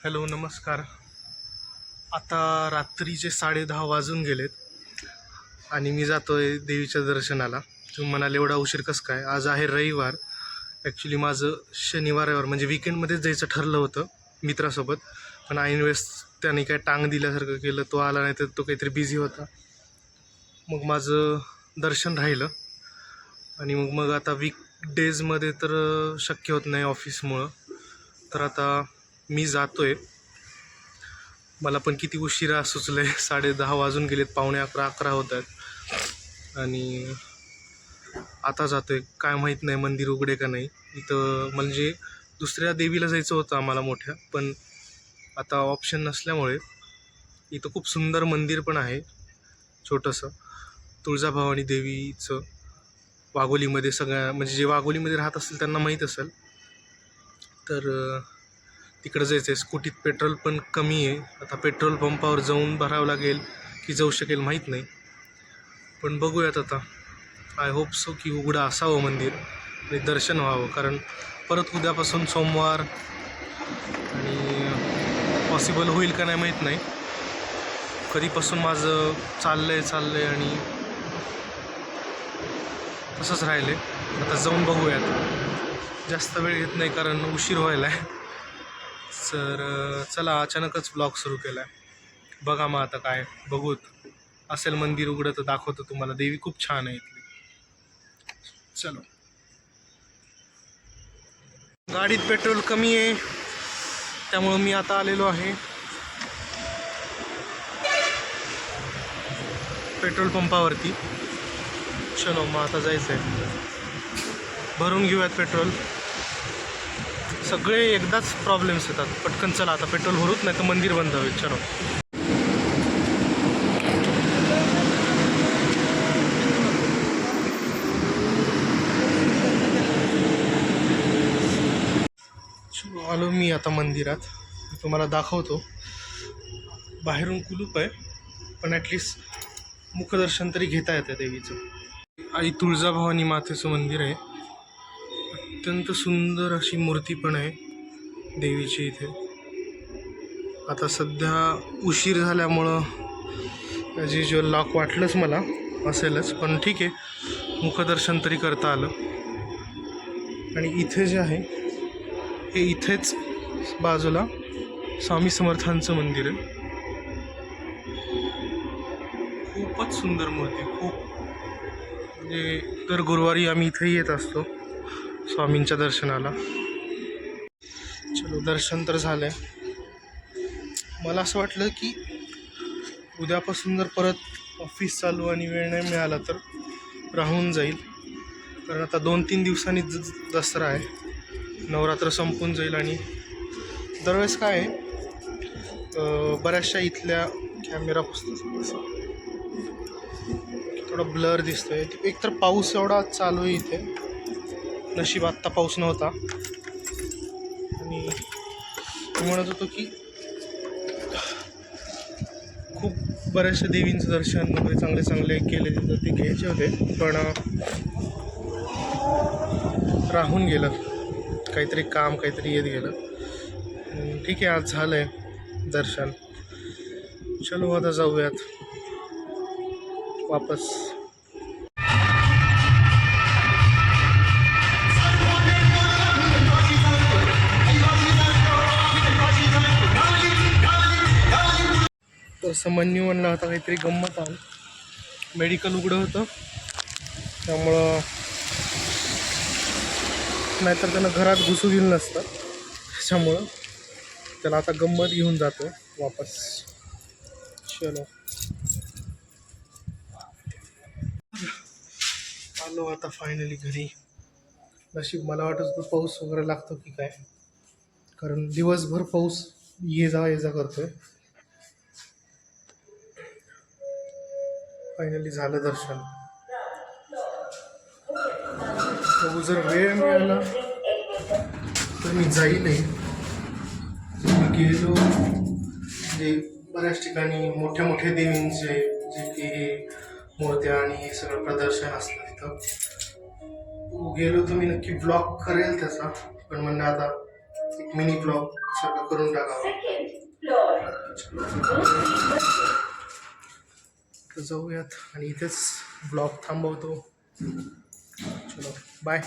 Hello नमस्कार. आता रात्रीचे साडे दहा वाजून गेलेत आणि मी जातो आहे देवीच्या दर्शनाला. तुम्ही म्हणाले एवढा उशीर कसं काय? आज आहे रविवार. ॲक्च्युली माझं शनिवार रविवार म्हणजे विकेंडमध्येच जायचं ठरलं होतं मित्रासोबत. पण ऐन वेळेस त्याने काय टांग दिल्यासारखं केलं तो आला नाही तर तो काहीतरी बिझी होता. मग माझं दर्शन राहिलं. आणि मग मग आता वीक डेजमध्ये तर शक्य होत नाही ऑफिसमुळं तर आता मी जातो आहे मला पण किती उशिरा सुचलं साडे दहा वाजून गेलेत. पावणे अकरा अकरा होत आहेत. आणि आता जातो आहे काय माहीत नाही मंदिर उघडे का नाही. इथं म्हणजे दुसऱ्या देवीला जायचं होतं आम्हाला मोठ्या. पण आता ऑप्शन नसल्यामुळे इथं खूप सुंदर मंदिर पण आहे. छोटंसं. तुळजाभवानी देवीचं वाघोलीमध्ये सगळ्या म्हणजे जे वाघोलीमध्ये राहत असेल त्यांना माहीत असेल. तर तिकडं जायचं आहे स्कूटीत पेट्रोल पण कमी आहे. आता पेट्रोल पंपावर जाऊन भरावं लागेल की जाऊ शकेल माहीत नाही. पण बघूयात आता. आय होप सो की उघडं असावं मंदिर आणि दर्शन व्हावं. कारण परत उद्यापासून सोमवार आणि पॉसिबल होईल का नाही माहीत नाही. कधीपासून माझं चाललं आहे चाललं आहे आणि तसंच राहिले आता जाऊन बघूयात. जास्त वेळ येत नाही कारण उशीर व्हायला आहे सर चला अचानकच ब्लॉग सुरू केला आहे बघा मग आता काय बघूत. असेल मंदिर उघडं तर दाखवतो तुम्हाला. देवी खूप छान आहे इथली. चलो. गाडीत पेट्रोल कमी आहे. त्यामुळं मी आता आलेलो आहे. पेट्रोल पंपावरती. चलो मग आता जायचं आहे भरून घेऊयात पेट्रोल. सगळे एकदाच प्रॉब्लेम्स येतात. पटकन चला आता पेट्रोल भरूच नाही तर मंदिर बंद होईल. चलो. चलो, आलो मी आता मंदिरात. तुम्हाला दाखवतो. बाहेरून कुलूप आहे पण ॲटलिस्ट मुखदर्शन तरी घेता येतं देवीचं. आई तुळजाभवानी मातेचं मंदिर आहे. अत्यंत सुंदर अशी मूर्ती पण आहे देवीची इथे. आता सध्या उशीर झाल्यामुळं ॲज युजल लॉक वाटलंच मला असेलच पण ठीक आहे. मुखदर्शन तरी करता आलं. आणि इथे जे आहे हे इथेच बाजूला स्वामी समर्थांचं मंदिर आहे. खूपच सुंदर मूर्ती खूप. म्हणजे दर गुरुवारी आम्ही इथे येत असतो. स्वामींच्या दर्शनाला. चलो दर्शन तर झालं आहे मला असं वाटलं की उद्यापासून जर परत ऑफिस चालू आणि वेळ नाही मिळाला तर राहून जाईल. कारण आता दोन तीन दिवसांनी ज दसरा आहे. नवरात्र संपून जाईल आणि दरवेळेस काय आहे बऱ्याचशा इथल्या कॅमेरा पुस्तक थोडं ब्लर दिसतोय. एकतर पाऊस एवढा चालू आहे इथे. नशीब आत्ता पाऊस नव्हता. आणि मी म्हणत होतो की खूप बऱ्याचशा देवींचं दर्शन वगैरे चांगले चांगले केले तर ते घ्यायचे होते. पण राहून गेलं. काहीतरी काम काहीतरी येत गेलं. ठीक आहे आज झालं आहे दर्शन. चलो आता जाऊयात. वापस. तसं मन्यू म्हणला होता काहीतरी गंमत आल मेडिकल उघडं होतं. त्यामुळं नाहीतर त्यांना घरात घुसू दिलं नसतं. त्याच्यामुळं त्याला आता गंमत घेऊन जातो वापस. चलो. आलो आता फायनली घरी. नशीब मला वाटत होतं पाऊस वगैरे लागतो की काय. कारण दिवसभर पाऊस ये जा ये जा करतोय. फायनली झालं दर्शन. बघू जर वेळ मिळाला तर मी जाईलही गेलो म्हणजे बऱ्याच ठिकाणी मोठ्या मोठ्या देवींचे जे की हे मूर्त्या आणि हे सगळं प्रदर्शन असतं तिथं. गेलो तर मी नक्की ब्लॉग करेल त्याचा पण म्हणलं आता एक मिनी ब्लॉग सगळं करून टाकावं. तर जाऊयात आणि इथेच ब्लॉग थांबवतो. चलो बाय